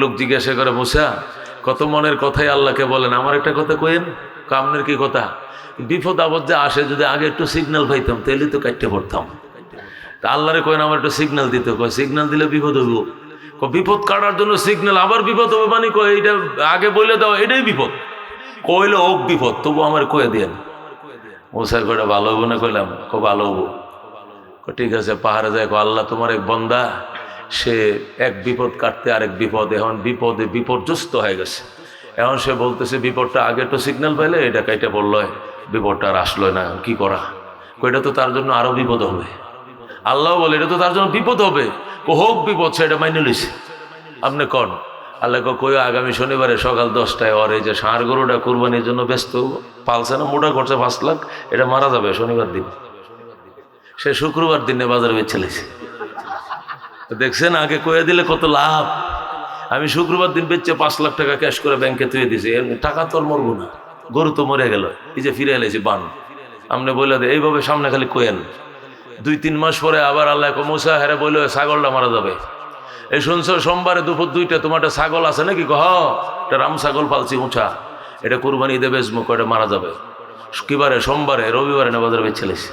লোক জিজ্ঞাসা করে, মুসা, কত মনের কথাই আল্লাহকে বলেন? আমার একটা কথা কইেন কামনের কি কথা? বিপদ আপদ যে আসে, যদি আগে একটু সিগন্যাল পাইতাম তাহলে তো কাটতে পড়তাম। তা আল্লাহরে কয়েন আমার একটা সিগন্যাল দিতে কয় সিগন্যাল দিলে বিপদ হইব। বিপদ কাটার জন্য সিগন্যাল আবার বিপদ হবে মানে? কয়, এইটা আগে বলে দাও, এটাই বিপদ। কইলে ওক বিপদ, তবু আমার কয়ে দিয়েন মুসা কয়টা ভালো হব না? কইলাম, কো, ভালো হব ঠিক আছে, পাহাড়ে কয়, আল্লাহ তোমার এক বন্দা সে এক বিপদ কাটতে আরেক বিপদ এখন বিপদে বিপর্যস্ত হয়ে গেছে। এখন সে বলতেছে, বিপদটা আগে তো সিগন্যাল পাইলে এটা কাইটা বলল, বিপদটা আর আসলো না কি করা? এটা তো তার জন্য আরও বিপদ হবে। আল্লাহ বলে, এটা তো তার জন্য বিপদ হবে। ও হোক বিপদ সেটা মাইনে লইছে। আপনি কন, আল্লাহ কই, আগামী শনিবারে সকাল দশটায় ওর এই যে ষাঁড় গরুটা কুরবানির জন্য ব্যস্ত, পালছে না, মোটা করছে পাঁচ লাখ, এটা মারা যাবে, শনিবার দিন। সে শুক্রবার দিনে বাজারে বেছে দেখছেন, আগে কয়ে দিলে কত লাভ? আমি শুক্রবার দিন বেচছে পাঁচ লাখ টাকা ক্যাশ করে ব্যাংকে তুলে এর টাকা তো আর মরবো না। গরু তো মরে গেল। এই যে ফিরে এলেছি, বান। আপনি বলে দে, এইভাবে সামনে খালি কোয়েন দুই তিন মাস পরে আবার আল্লাহ মোসা হেরে বলল ছাগলটা মারা যাবে। এই শুনছো, সোমবারে দুপুর দুইটা তোমার একটা ছাগল আছে নাকি? কহ, এটা রাম ছাগল পালছি, উঁচা। এটা কুরবানি দেবে এটা মারা যাবে? কিবারে সোমবারে, রবিবারে না বাজারে বেচে লেছি।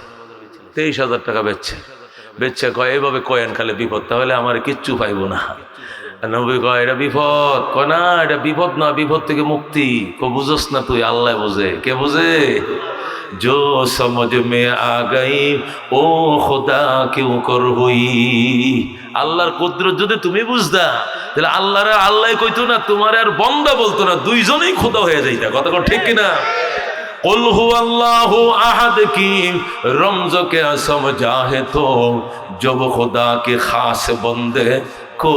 তেইশ হাজার টাকা বেচছে। বেচছে কয় এইভাবে কয়েন খালে বিপদ তাহলে আমার কিচ্ছু পাইব না নবী কয় এটা বিপদ কয় না এটা বিপদ না বিপদ থেকে মুক্তি কো বুঝোস না তুই আল্লাহ বোঝে কে বোঝে जो समझ में आ गई ও খোদা কেউ কর হই আল্লাহর কুদরত যদি তুমি বুঝতা তাহলে আল্লাহর আল্লাহ কইতো না তোমার আর বন্দা বলতো না দুইজনেই খোদা হয়ে যাইতা কথা কোন ঠিক কিনা তো। কে বন্দে কো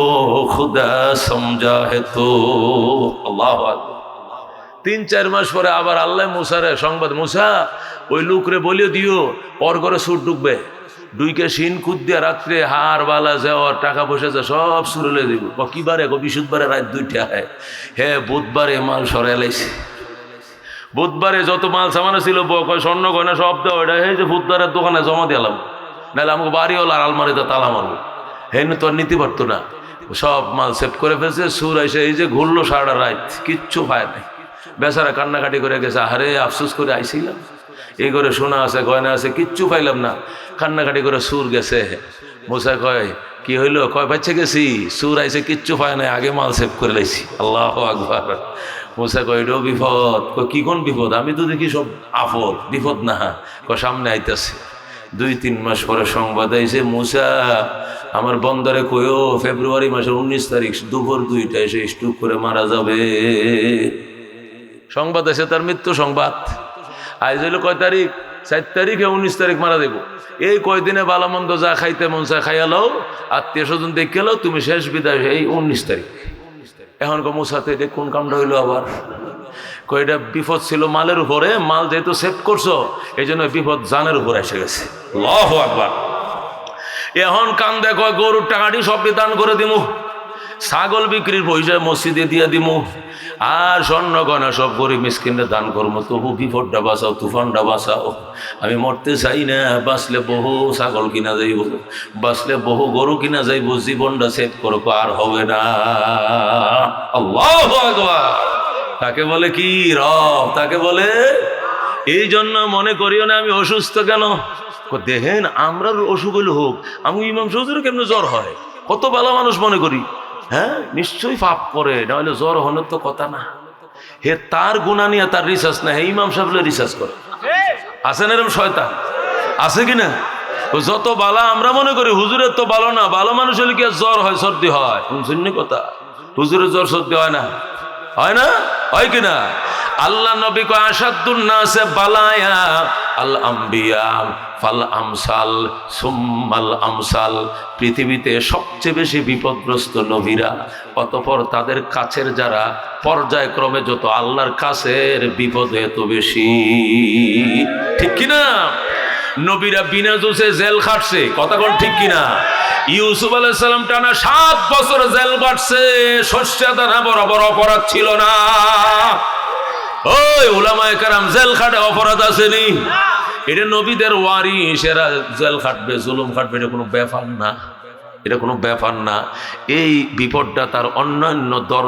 সমঝা হে তো। আল্লাহ তিন চার মাস পরে আবার আল্লাহ মুসারে সংবাদ, মুসা, ওই লুকরে বলিও দিও, পর করে সুর ডুববে ডুইকে সিন খুদ দিয়ে রাত্রে হার বালা যাওয়ার টাকা পয়সা যা সব সুরলে দিব। কিবারে কবি সুদবারে রাত দুইটা হয় হ্যাঁ বুধবারে মাল সরাইছে বুধবারে যত মাল সামানো ছিল স্বর্ণ গয়না সব দেওয়া এটা এই যে বুধবারের দোকানে জমা দিলাম নাহলে আমাকে বাড়িওয়ালার আলমারিতে তালা মারবো। হেন তো আর নিতে পারতো না। সব মাল সেভ করে ফেলছে, সুর এসে এই যে ঘুরলো সারা রাত, কিচ্ছু পায় নাই। বেচারা কান্নাকাটি করে গেছে আরে আফসোস করে আইছিলাম। এই করে সোনা আছে, গয়না আছে, কিচ্ছু পাইলাম না। কান্নাকাটি করে সুর গেছে। মোসা কয়, কি হইল? কয় পাচ্ছে গেছি, সুর আইসে কিচ্ছু পায় নাই, আগে মাল সেভ করে লাইছি। আল্লাহ আকবার। মোসা এটাও বিপদ। কয়, কি কোন বিপদ? আমি তো দেখি সব আপদ, বিপদ না। ক সামনে আইতাছে। দুই, তিন মাস পরে সংবাদ আইছে, মুসা, আমার বন্দরে কইও ফেব্রুয়ারি মাসের উনিশ তারিখ, দুপুর দুইটায় সে স্টুক করে মারা যাবে। সংবাদ আছে তার মৃত্যু সংবাদ। হইল কয় তারিখ? চার তারিখে উনিশ তারিখ মারা দেব এই কয়দিনে বালামন্দ যা খাইতে মন চা খাইয়ালো আত্মীয় স্বজন দেখে এলো তুমি শেষ বিদায়, এই উনিশ তারিখ। এখন মুসাতে এটা কোন কামটা হইল আবার? কয়টা বিপদ ছিল মালের উপরে, মাল যেহেতু সেভ করছ এই জন্য বিপদ জানের উপরে এসে গেছে। লহ একবার এখন কান দেখো গরুর টাকাটি সব দান করে দিমু। ছাগল বিক্রির পয়সা মসজিদে দিয়ে দিমু। আর স্বর্ণ গয়না সব গরিব মিসকিনরা দান করব তবু বিপদটা বাঁচাও, তুফানটা বাঁচাও। আমি মরতে চাই না, বাঁচলে বহু ছাগল কিনা যাইব। বাঁচলে বহু গরু কিনা যাইব। জীবনটা সেভ করো আর হবে না। তাকে বলে কি রব? তাকে বলে, এই জন্য মনে করিও না আমি অসুস্থ কেন? দেখেন আমরা অসুখ হইলে হোক, আমি ইমাম সৌজুর কেমন জ্বর হয়? কত বেলা মানুষ মনে করি। হ্যাঁ? নিশ্চয়ই পাপ করে, নাহলে জ্বর হলে তো কথা না। হে তার গুণা নিয়ে তার রিসার্চ না হে ইমাম সাহেব রিসার্চ করে। আছে না এরকম শয়তা আছে কি না? যত বালা আমরা মনে করি হুজুরের তো ভালো না ভালো মানুষ হলে কি জ্বর হয়, সর্দি হয়? শুনছেন কথা? হুজুরের জ্বর, সর্দি হয় না। হয় না? হয় কিনা আল্লাহ নবী কয় আসাদুন নাসে বালায়া আল আম্বিয়া ফাল আমসাল সুম্মাল আমসাল। পৃথিবীতে সবচেয়ে বেশি বিপদগ্রস্ত নবীরা, অতপর তাদের কাছের যারা পর্যায়ক্রমে যত আল্লাহর কাছের বিপদ এত বেশি। ঠিক কিনা নবীরা বিনা জোসে জেল খাটছে। কথা কোন ঠিক কিনা? ইউসুফ আলাইসাল্লাম টানা সাত বছর জেল কাটছে শস্যা দানা বরাবর অপরাধ ছিল না। ওই ওলামায় কারাম, জেল খাটে অপরাধ আসেনি। এটা নবীদের ওয়ারি সেরা জেল খাটবে, জুলুম খাটবে, এটা কোনো ব্যাপার না। এটা কোনো ব্যাপার না। এই বিপদটা তার অন্যান্য দর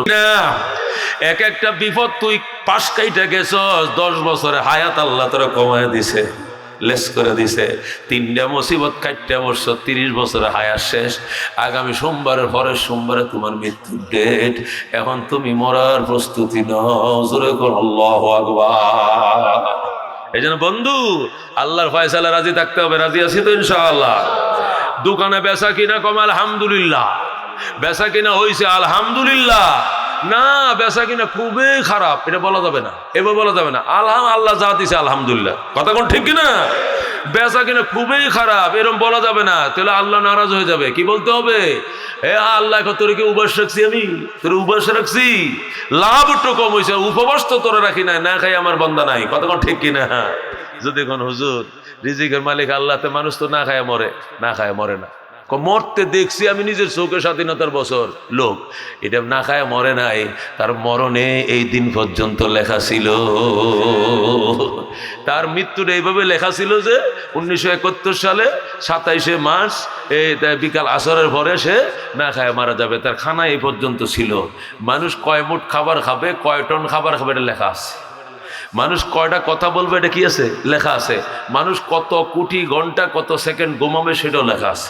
এক একটা বিপদ তুই পাশ কাইটা গেছস, দশ বছরে হায়াত আল্লাহ তোরা কমায় দিছে। লেস করে দিছে। তিনটা মুসিবত কাটটা বছর তিরিশ বছরে হায়ার শেষ। আগামী সোমবারের পরের সোমবারে তোমার মৃত্যুর ডেট এখন তুমি মরার প্রস্তুতি নজরে জোরে কর, আল্লাহ আকবার। এই জন্য বন্ধু, আল্লাহর ফয়সালা রাজি থাকতে হবে, রাজি আছি তো ইনশাআল্লাহ। দোকানে বেচা কিনা কম, আলহামদুলিল্লাহ। বেচা কিনা হয়েছে আলহামদুলিল্লাহ। না, বেচা কিনা খুবই খারাপ, এটা বলা যাবে না এবার বলা যাবে না। আলহাম আল্লাহ যা দিছে, আলহামদুলিল্লাহ। কথা কোন ঠিক কিনা? বেচা কিনা খুবই খারাপ এরকম বলা যাবে না। তাহলে আল্লাহ নারাজ হয়ে যাবে, কি বলতে হবে? এ আল্লাহ তোর কি উপাস রাখছি আমি? তোর উপাস রাখছি? লাভ একটু কম হয়েছে উপবাস তো তোরা রাখি নাই, না খাই আমার বন্দা নাই। কথা কোন ঠিক কিনা? যদি কোন হুজুর, রিজিকের মালিক আল্লাহতে মানুষ তো না খায় মরে, না খায় মরে না। মরতে দেখছি আমি নিজের চোখে স্বাধীনতার বছর। লোক, এটা না খায় মরে নাই, তার মরণে এই দিন পর্যন্ত লেখা ছিল। তার মৃত্যুর এইভাবে লেখা ছিল যে, উনিশশো একাত্তর সালে সাতাইশে মার্চ এই বিকাল আসরের পরে সে না খায়, মারা যাবে। তার খানা এই পর্যন্ত ছিল। মানুষ কয় মুঠ খাবার খাবে, কয় টন খাবার খাবে, এটা লেখা আছে। মানুষ কয়টা কথা বলবে, এটা কি আছে? লেখা আছে। মানুষ কত কোটি ঘণ্টা, কত সেকেন্ড ঘুমাবে, সেটাও লেখা আছে।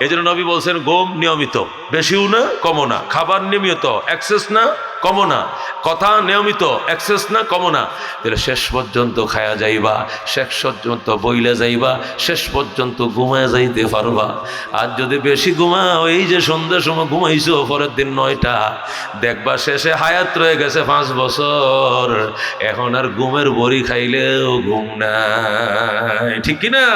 এই জন্য নবী বলছেন, ঘুম নিয়মিত। বেশিও না, কমও না। খাবার নিয়মিত। অ্যাক্সেস না কমও না কথা নিয়মিত এক্সেস না কমও না তাহলে শেষ পর্যন্ত খায়া যাইবা, শেষ পর্যন্ত বইলে যাইবা, শেষ পর্যন্ত ঘুমায় যাইতে পারবা। আর যদি বেশি ঘুমাও, এই যে সন্ধ্যার সময় ঘুমাইছো, পরের দিন নয়টা, দেখবা শেষে হায়াত রয়ে গেছে পাঁচ বছর। এখন আর ঘুমের বড়ি খাইলেও ঘুম নাই। ঠিক কি না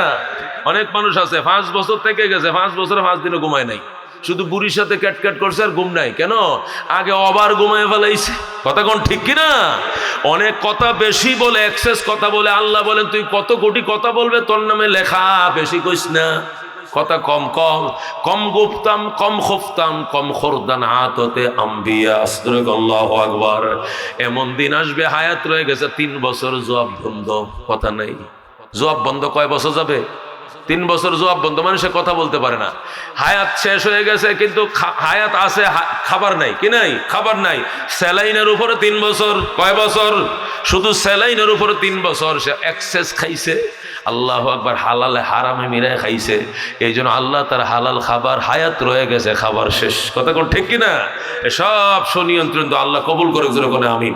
অনেক মানুষ আছে, পাঁচ বছর থেকে গেছে, পাঁচ বছরে পাঁচ দিনও ঘুমায় নাই। শুধু বুড়ির সাথে ক্যাটক্যাট করছে আর ঘুম নাই। কেন? আগে অবার ঘুমায় ফেলাইছে। কথা কোন ঠিক কি না অনেক কথা বেশি বলে এক্সেস কথা বলে। আল্লাহ বলেন, তুই কত কোটি কথা বলবে, তোর নামে লেখা বেশি কইস না। কথা কম কম কম গুপ্তাম, কম খুফতাম, কম খোরদান হাততে আম্বিয়া আল্লাহ আকবার। এমন দিন আসবে, হায়াত রয়ে গেছে, তিন বছর জবাব বন্ধ। কথা নেই। জবাব বন্ধ কয় বছর যাবে? তিন বছর জবাব বন্ধ মানে সে কথা বলতে পারে না। হায়াত শেষ হয়ে গেছে, কিন্তু হায়াত আছে খাবার নাই। কি নাই? খাবার নাই। স্যালাইনের উপরে তিন বছর, কয় বছর? শুধু স্যালাইনের উপরে তিন বছর, সে এক্সেস খাইছে। আল্লাহ একবার হালালে হারামে মিরায় খাইছে। এই জন্য আল্লাহ তার হালাল খাবার, হায়াত রয়ে গেছে, খাবার শেষ। কথা কোন ঠিক কিনা? এসব সুনিয়ন্ত্রণ তো আল্লাহ কবুল করে আমি